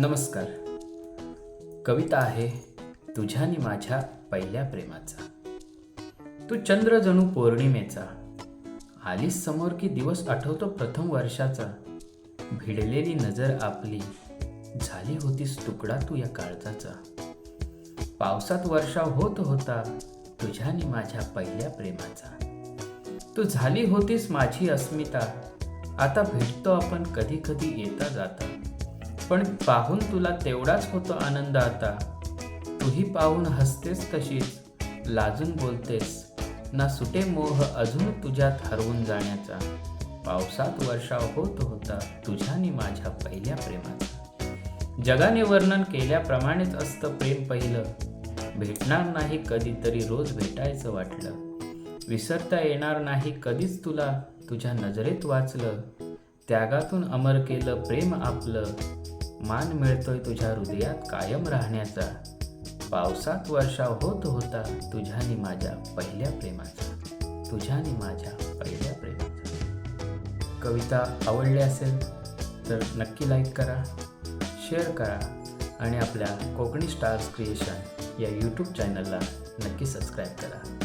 नमस्कार. कविता आहे तुझ्यानी माझ्या पहिल्या प्रेमाचा. तू चंद्र जणू पौर्णिमेचा. आलीस समोर की दिवस आठवतो प्रथम वर्षाचा. भिडलेली नजर आपली. झाली होतीस तुकडा तू या काळजाचा. पावसात वर्षा होत होता तुझ्यानी माझ्या पहिल्या प्रेमाचा. तू झाली होतीस माझी अस्मिता. आता भेटतो आपण कधी कधी येता जाता. पण पाहून तुला तेवढाच होतो आनंद आता. तूही पाहून हसतेस तशीच लाजून बोलतेस. ना सुटे मोह अजून तुझ्यात हरवून जाण्याचा. पावसात वर्षाव होत होता तुझ्यानी माझ्या पहिल्या प्रेमाचा. जगाने वर्णन केल्याप्रमाणेच असतं प्रेम पहिलं. भेटणार नाही कधीतरी रोज भेटायचं वाटलं. विसरता येणार नाही कधीच तुला तुझ्या नजरेत वाचलं. त्यागातून अमर केलं प्रेम आपलं. मान मिळतोय तुझ्या हृदयात कायम राहण्याचा. पावसात वर्षाव होत होता तुझ्यानी माझ्या पहिल्या प्रेमाचा. तुझ्यानी माझ्या पहिल्या प्रेमाचा. कविता आवडली असेल तर नक्की लाईक करा शेअर करा आणि आपल्या कोकणी स्टार्स क्रिएशन या यूट्यूब चॅनलला नक्की सबस्क्राईब करा.